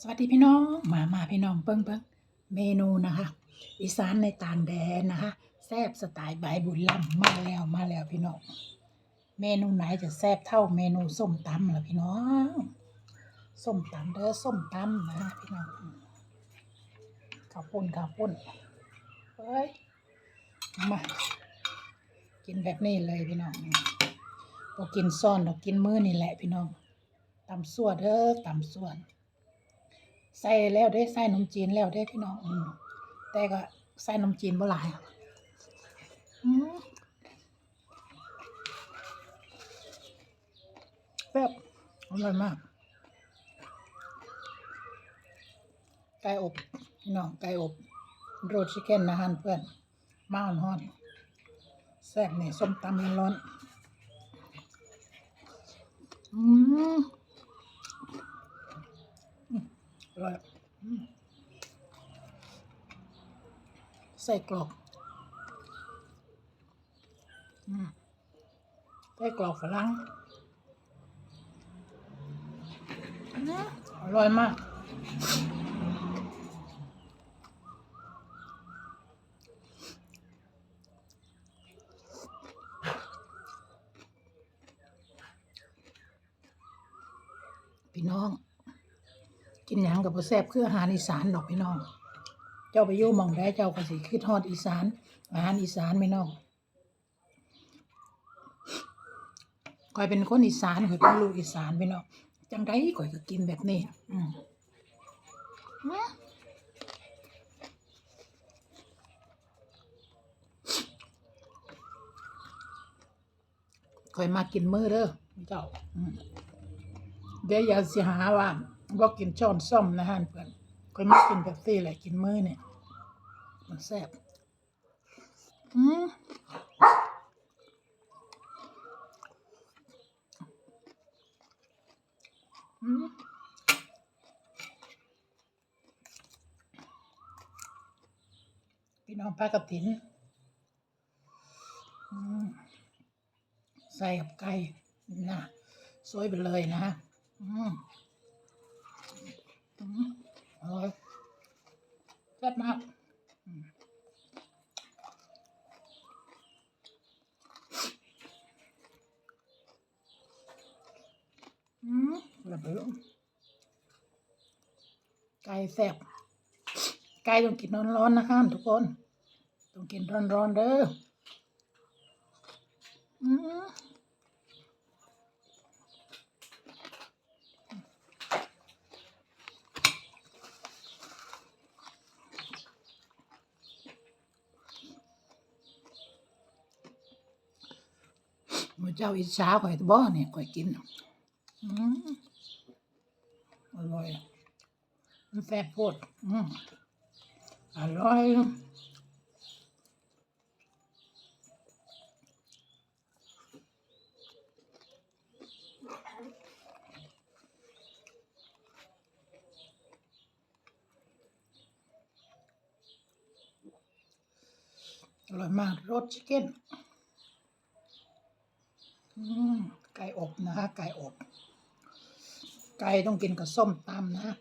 สวัสดีพี่น้องมามาพี่น้องเปิ้งเปิ้งเมนูนะคะ อีสานในต่างแดนนะคะแซ่บสไตล์ใบบุญล่ำมาแล้วมาแล้วพี่น้องเมนูไหนจะแซ่บเท่าเมนูส้มตำล่ะพี่น้องส้มตำเด้อส้มตำนะพี่น้องข้าวปุ้นข้าวปุ้นเฮ้ยมากินแบบนี้เลยพี่น้องพอกินซ่อนเรากินมื้อนี่แหละพี่น้องตำส่วนเด้อตำส่วน ใส่แล้วได้ใส่นมจีนแล้วได้พี่น้องอืแต่ก็ใส่นมจีนบ่หลายอืมแบบอร่อยมากไก่อบพี่น้องไก่อบโรดชิคเก้นนะฮันเพื่อนมาอ่อนแซ่บนี่ส้มตำร้อนอืม อ ร่อยใส่กรอกอืมใส่กรอกฝรั่งอร่อยมาก พี่น้อง กินหยังกับบ่แซ่บคืออาหารอีสานดอกพี่น้อง เจ้าไปอยู่หมองได้เจ้าก็สิคิดฮอดอีสาน อาหารอีสานพี่น้องข่อยเป็นคนอีสานข่อยเป็นลูกอีสานพี่น้องจังไดข่อยก็กินแบบนี้ อืมอื้อข่อยมากินมื้อเด้อเจ้าเดี๋ยวอย่าสิหาว่า บ่กินช้อนส้อมนะฮะเพื่อนก็มากินแบบซี่แหละกินมื้อเนี่ยมันแซ่บอืมอืมพี่น้องปลากระถินใส่กับไก่นะสวยไปเลยนะฮะอืม อืมอร่อยแซ่บมากอืมอืมระเบิดไก่แซ่บไก่ต้องกินร้อนๆนะฮะทุกคน ต้องกินร้อนๆเด้อ อืม มือเจ้าอิจฉาข่อยบ่เนี่ยข่อยกินอืมอร่อยมันแซ่บโพดอืมอร่อยอร่อยมากรสชิคเก้น ไก่อบนะฮะไก่อบ ไก่ต้องกินกับส้มตำนะ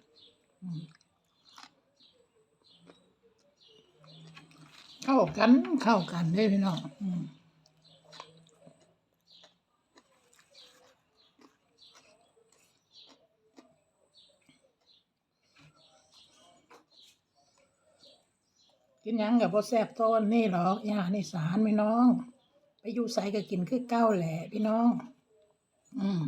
เข้ากันเข้ากันเลยพี่น้องกินยังกับพ่แซ่บโทนนี่หรอกอย่าในสารพี่น้อง ไปอยู่ใส่ก็กินคือเก้าแหละพี่น้อง อืม